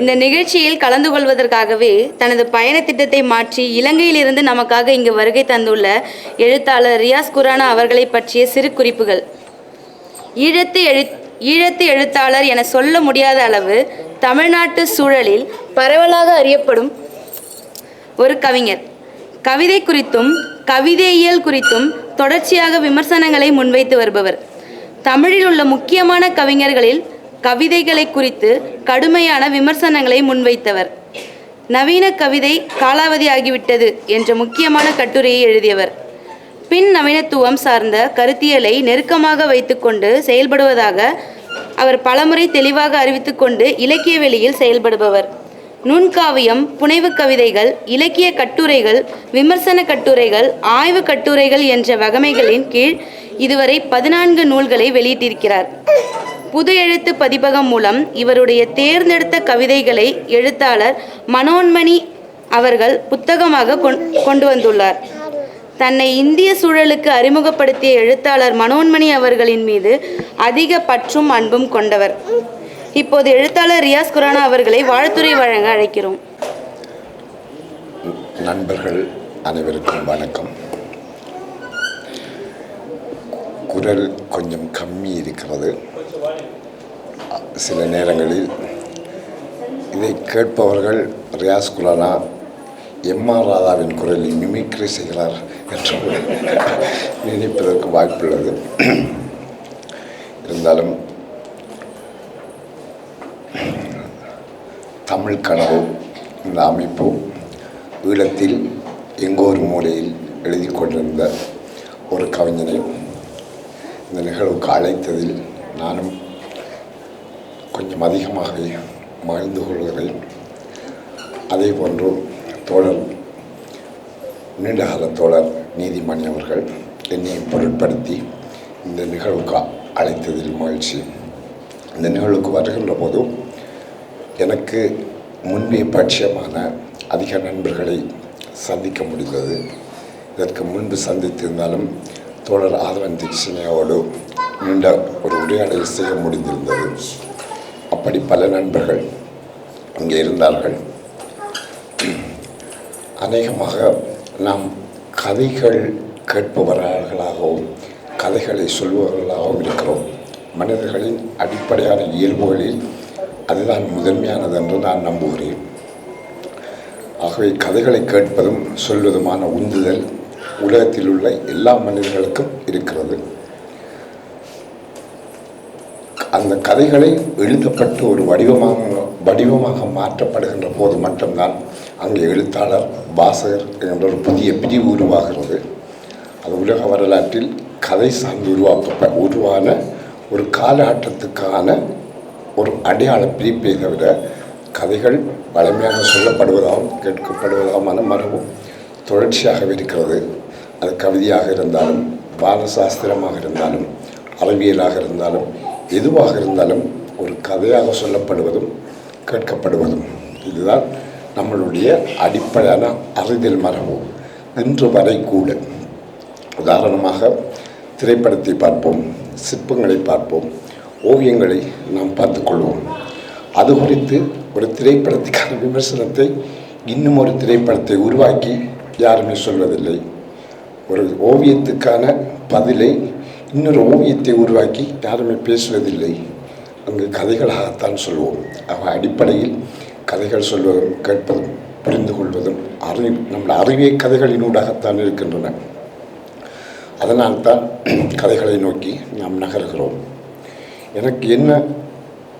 இந்த நிகழ்ச்சியில் கலந்து கொள்வதற்காகவே தனது பயண திட்டத்தை மாற்றி இலங்கையிலிருந்து நமக்காக இங்கு வருகை தந்துள்ள எழுத்தாளர் ரியாஸ் குரானா அவர்களை பற்றிய சிறு குறிப்புகள். ஈழத்து எழு ஈழத்து எழுத்தாளர் என சொல்ல முடியாத அளவு தமிழ்நாட்டு சூழலில் பரவலாக அறியப்படும் ஒரு கவிஞர். கவிதை குறித்தும் கவிதையியல் குறித்தும் தொடர்ச்சியாக விமர்சனங்களை முன்வைத்து வருபவர். தமிழில் உள்ள முக்கியமான கவிஞர்களில் கவிதைகளை குறித்து கடுமையான விமர்சனங்களை முன்வைத்தவர். நவீன கவிதை காலாவதியாகிவிட்டது என்ற முக்கியமான கட்டுரையை எழுதியவர். பின் நவீனத்துவம் சார்ந்த கருத்தியலை நெருக்கமாக வைத்துக்கொண்டு செயல்படுவதாக அவர் பலமுறை தெளிவாக அறிவித்துக்கொண்டு இலக்கிய வெளியில் செயல்படுபவர். நுண்காவியம் புனைவு கவிதைகள் இலக்கிய கட்டுரைகள் விமர்சன கட்டுரைகள் ஆய்வு கட்டுரைகள் என்ற வகமைகளின் கீழ் இதுவரை பதினான்கு நூல்களை வெளியிட்டிருக்கிறார். புது எழுத்து பதிப்பகம் மூலம் இவருடைய தேர்ந்தெடுத்த கவிதைகளை எழுத்தாளர் மனோன்மணி அவர்கள் புத்தகமாக கொண்- கொண்டு வந்துள்ளார். தன்னை இந்திய சூழலுக்கு அறிமுகப்படுத்திய எழுத்தாளர் மனோன்மணி அவர்களின் மீது அதிக பற்றும் அன்பும் கொண்டவர். இப்போது எழுத்தாளர் ரியாஸ் குரானா அவர்களை வாழ்த்துறை வழங்க அழைக்கிறோம். நண்பர்கள் அனைவருக்கும் வணக்கம். குரல் கொஞ்சம் கம்மி இருக்கிறது. சில நேரங்களில் இதை கேட்பவர்கள் ரியாஸ் குலானா எம்ஆர் ராதாவின் குரலில் மிமிக்ரி செய்கிறார் என்று நினைப்பதற்கு வாய்ப்புள்ளது இருந்தாலும் தமிழ் கனவு இந்த அமைப்பு ஈழத்தில் எங்கோ ஒரு மூலையில் எழுதி கொண்டிருந்த ஒரு கவிஞனை இந்த நிகழ்வுக்கு அழைத்ததில் நானும் அதிகமாக அதிகமாகவே மகிழ்ந்து கொள்கிறேன் அதே போன்று தோழர் நீண்டகால தோழர் நீதிமணி அவர்கள் என்னை பொருட்படுத்தி இந்த நிகழ்வுக்கு அழைத்ததில் மகிழ்ச்சி. இந்த நிகழ்வுக்கு வருகின்ற போதும் எனக்கு முன்பே பட்சமான அதிக நண்பர்களை சந்திக்க முடிந்தது. இதற்கு முன்பு சந்தித்திருந்தாலும் தோழர் ஆதவன் தீட்சிணையோடு நீண்ட ஒரு உரையாடல் செய்ய முடிந்திருந்தது. அப்படி பல நண்பர்கள் அங்கே இருந்தார்கள். அநேகமாக நாம் கதைகள் கேட்பவர்களாகவும் கதைகளை சொல்பவர்களாகவும் இருக்கிறோம். மனிதர்களின் அடிப்படையான இயல்புகளில் அதுதான் முதன்மையானது என்று நான் நம்புகிறேன். ஆகவே கதைகளை கேட்பதும் சொல்வதுமான உந்துதல் உலகத்தில் உள்ள எல்லா மனிதர்களுக்கும் இருக்கிறது. அந்த கதைகளை எழுதப்பட்டு ஒரு வடிவமாக வடிவமாக மாற்றப்படுகின்ற போது மட்டும்தான் அங்கே எழுத்தாளர் வாசகர் என்ற ஒரு புதிய பிரிவு உருவாகிறது. அது உலக வரலாற்றில் கதை சார்ந்து உருவாக்க உருவான ஒரு காலகட்டத்துக்கான ஒரு அடையாள பிரிப்பை தவிர கதைகள் வழமையாக சொல்லப்படுவதாகவும் கேட்கப்படுவதாகமான மரபும் தொடர்ச்சியாகவே இருக்கிறது. அது கவிதையாக இருந்தாலும் பாலசாஸ்திரமாக இருந்தாலும் அறிவியலாக இருந்தாலும் எதுவாக இருந்தாலும் ஒரு கதையாக சொல்லப்படுவதும் கேட்கப்படுவதும். இதுதான் நம்மளுடைய அடிப்படையான அறிதல் மரபு. இன்று வரை கூட. உதாரணமாக திரைப்படத்தை பார்ப்போம் சிற்பங்களை பார்ப்போம் ஓவியங்களை நாம் பார்த்துக்கொள்வோம் அது குறித்து ஒரு திரைப்படத்துக்கான விமர்சனத்தை இன்னும் ஒரு திரைப்படத்தை உருவாக்கி யாருமே சொல்வதில்லை. ஒரு ஓவியத்துக்கான பதிலை இன்னொரு ஓவியத்தை உருவாக்கி யாருமே பேசுவதில்லை. அங்கு கதைகளாகத்தான் சொல்வோம். அவ அடிப்படையில் கதைகள் சொல்வதும் கேட்பதும் புரிந்து கொள்வதும் அறி நம்முடைய அறிவிய கதைகளினூடாகத்தான் இருக்கின்றன. அதனால்தான் கதைகளை நோக்கி நாம் நகர்கிறோம். எனக்கு என்ன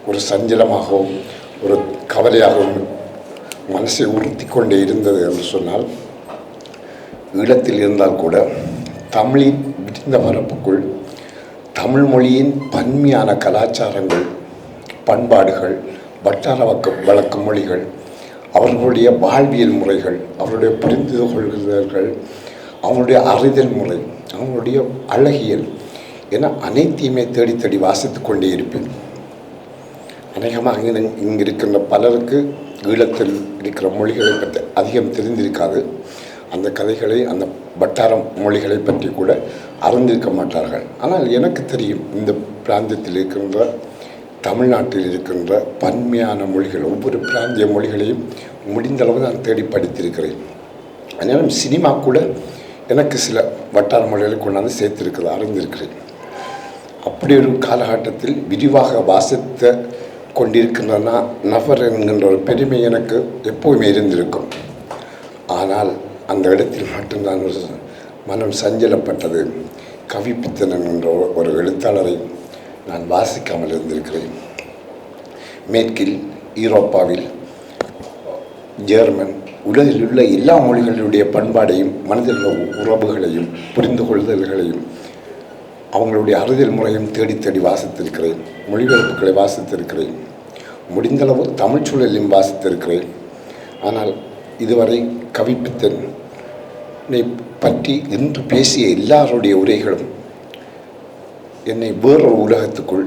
ஒரு சஞ்சலமாகவும் ஒரு கவலையாகவும் மனசை உறுத்தி கொண்டே இருந்தது என்று சொன்னால் ஈழத்தில் இருந்தால் கூட தமிழின் இந்த வரப்புக்குள் தமிழ் மொழியின் பன்மையான கலாச்சாரங்கள் பண்பாடுகள் வட்டார வக்க வழக்கு மொழிகள் அவர்களுடைய வாழ்வியல் முறைகள் அவருடைய புரிந்து கொள்கிறர்கள் அவங்களுடைய அறிதல் முறை அவங்களுடைய அழகியல் என அனைத்தையுமே தேடி தேடி வாசித்து கொண்டே இருப்பேன். அநேகமாக இங்கே இருக்கின்ற பலருக்கு ஈழத்தில் இருக்கிற மொழிகளை பற்றி அதிகம் தெரிந்திருக்காது. அந்த கதைகளை அந்த வட்டார மொழிகளை பற்றி கூட அறிந்திருக்க மாட்டார்கள். ஆனால் எனக்கு தெரியும் இந்த பிராந்தியத்தில் இருக்கின்ற தமிழ்நாட்டில் இருக்கின்ற பன்மையான மொழிகள் ஒவ்வொரு பிராந்திய மொழிகளையும் முடிந்தளவு நான் தேடி படித்திருக்கிறேன். அதனாலும் சினிமா கூட எனக்கு சில வட்டார மொழிகளை கொண்டாந்து சேர்த்திருக்கிறது அறிந்திருக்கிறேன். அப்படி ஒரு காலகட்டத்தில் விரிவாக வாசித்த கொண்டிருக்கின்றன நபர் என்கின்ற ஒரு பெருமை எனக்கு எப்போவுமே இருந்திருக்கும். ஆனால் அந்த இடத்தில் மட்டும்தான் மனம் சஞ்சலப்பட்டது. கவிப்பித்தனன் என்ற ஒரு- எழுத்தாளரை நான் வாசிக்காமல் இருந்திருக்கிறேன். மேற்கில் ஈரோப்பாவில் ஜெர்மன் உலகில் உள்ள எல்லா மொழிகளுடைய பண்பாடையும் மனித உறவுகளையும் புரிந்து கொள்தல்களையும் அவங்களுடைய அறிதல் முறையும் தேடி தேடி வாசித்திருக்கிறேன். மொழிபெயர்ப்புகளை வாசித்திருக்கிறேன். முடிந்தளவு தமிழ் சூழலையும் வாசித்திருக்கிறேன். ஆனால் இதுவரை கவிப்பித்தன் பற்றி இன்று பேசிய எல்லாருடைய உரைகளும் என்னை வேறொரு உலகத்துக்குள்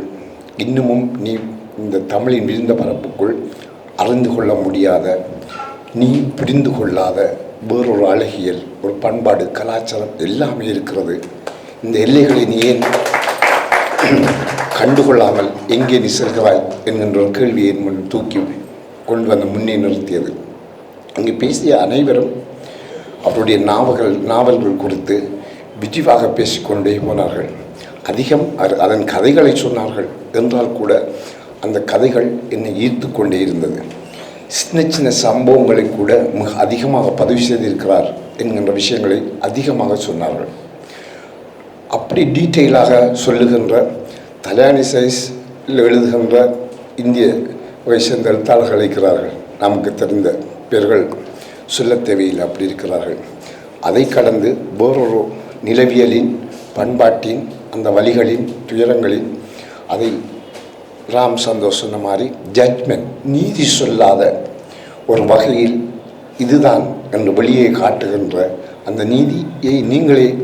இன்னமும் நீ இந்த தமிழின் விரிந்த பரப்புக்குள் அறிந்து கொள்ள முடியாத நீ புரிந்து கொள்ளாத வேறொரு அழகியல் ஒரு பண்பாடு கலாச்சாரம் எல்லாமே இருக்கிறது. இந்த எல்லைகளை நீ ஏன் கண்டுகொள்ளாமல் எங்கே நீ செல்கிறாய் என்கின்ற ஒரு கேள்வியை என் முன் தூக்கி கொண்டு வந்து முன்னே நிறுத்தியது. அங்கே பேசிய அனைவரும் அவருடைய நாவல்கள் நாவல்கள் குறித்து விரிவாக பேசிக்கொண்டே போனார்கள். அதிகம் அதன் கதைகளை சொன்னார்கள். என்றால் கூட அந்த கதைகள் என்னை ஈர்த்து கொண்டே இருந்தது. சின்ன சின்ன சம்பவங்களை கூட மிக அதிகமாக பதிவு செய்திருக்கிறார் என்கின்ற விஷயங்களை அதிகமாக சொன்னார்கள். அப்படி டீட்டெயிலாக சொல்லுகின்ற தலானி சைஸில் எழுதுகின்ற இந்திய வகை சேர்ந்த எழுத்தாளர்கள் இருக்கிறார்கள் நமக்கு தெரிந்த பேர்கள் சொல்லத் தேவையில்லை அப்படி இருக்கிறார்கள். அதை கடந்து வேறொரு நிலவியலின் பண்பாட்டின் அந்த வழிகளின் துயரங்களின் அதை ராம் சந்தோஷ் சொன்ன மாதிரி ஜட்மெண்ட் நீதி சொல்லாத ஒரு வகையில் இதுதான் என்று வெளியே காட்டுகின்ற அந்த நீதியை நீங்களே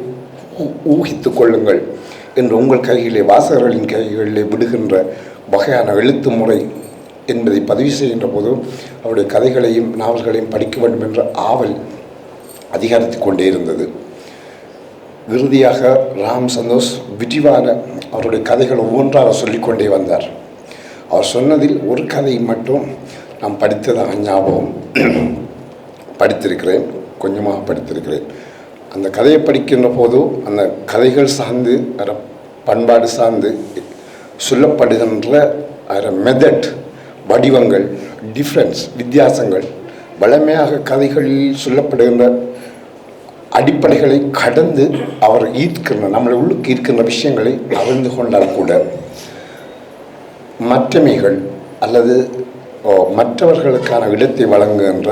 ஊ- கொள்ளுங்கள் என்று உங்கள் கைகளிலே வாசகர்களின் கைகளிலே விடுகின்ற வகையான எழுத்து முறை என்பதை பதிவு செய்கின்ற போது அவருடைய கதைகளையும் நாவல்களையும் படிக்க வேண்டும் என்ற ஆவல் அதிகரித்து கொண்டே இருந்தது. இறுதியாக ராம் சந்தோஷ் விரிவான அவருடைய கதைகள் ஒவ்வொன்றாக சொல்லிக்கொண்டே வந்தார். அவர் சொன்னதில் ஒரு கதை மட்டும் நான் படித்ததாக ஞாபகம் படித்திருக்கிறேன் கொஞ்சமாக படித்திருக்கிறேன். அந்த கதையை படிக்கின்ற போதோ அந்த கதைகள் சார்ந்து அதை பண்பாடு சார்ந்து சொல்லப்படுகின்ற அதோட மெதட் வடிவங்கள் டிஃப்ரென்ஸ் வித்தியாசங்கள் வளமையாக கதைகளில் சொல்லப்படுகின்ற அடிப்படைகளை கடந்து அவர் ஈர்க்கின்ற நம்மளை உள்ளுக்கு ஈர்க்கின்ற விஷயங்களை அறிந்து கொண்டால் கூட மற்றமைகள் அல்லது மற்றவர்களுக்கான இடத்தை வழங்குகின்ற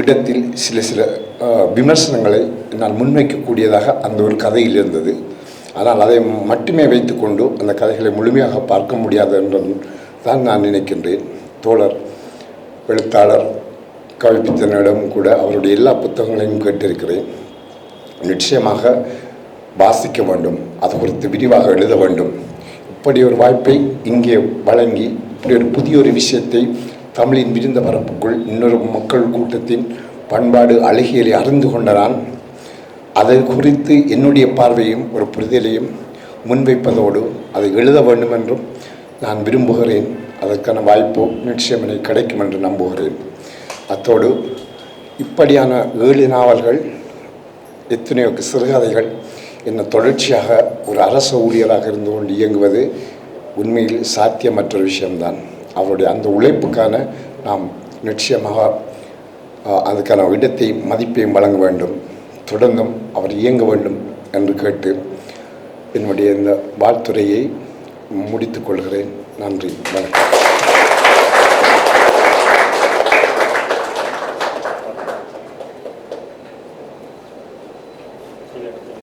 இடத்தில் சில சில விமர்சனங்களை நான் முன்வைக்கக்கூடியதாக அந்த ஒரு கதையில் இருந்தது. ஆனால் அதை மட்டுமே வைத்துக்கொண்டு அந்த கதைகளை முழுமையாக பார்க்க முடியாது என்ற தான் நான் நினைக்கின்றேன். தோழர் எழுத்தாளர் கவிப்பித்தனிடமும் கூட அவருடைய எல்லா புத்தகங்களையும் கேட்டிருக்கிறேன். நிச்சயமாக வாசிக்க வேண்டும். அது குறித்து விரிவாக எழுத வேண்டும். இப்படி ஒரு வாய்ப்பை இங்கே வழங்கி இப்படி ஒரு புதிய ஒரு விஷயத்தை தமிழின் விரிந்த பரப்புக்குள் இன்னொரு மக்கள் கூட்டத்தின் பண்பாடு அழகியலை அறிந்து கொண்ட நான் அதை குறித்து என்னுடைய பார்வையும் ஒரு புரிதலையும் முன்வைப்பதோடு அதை எழுத வேண்டும் என்றும் நான் விரும்புகிறேன். அதற்கான வாய்ப்பு நிச்சயம் எனக்கு கிடைக்கும் என்று நம்புகிறேன். அத்தோடு இப்படியான ஏழு நாவல்கள் எத்தனையோ சிறுகதைகள் என்ன தொடர்ச்சியாக ஒரு அரசு ஊழியராக இருந்து கொண்டு இயங்குவது உண்மையில் சாத்தியமற்ற விஷயம்தான். அவருடைய அந்த உழைப்புக்கான நாம் நிச்சயமாக அதுக்கான இடத்தை மதிப்பையும் வழங்க வேண்டும். தொடர்ந்தும் அவர் இயங்க வேண்டும் என்று கேட்டு என்னுடைய இந்த வாழ்த்துறையை முடித்துக் கொள்கிறேன். நன்றி. வணக்கம்.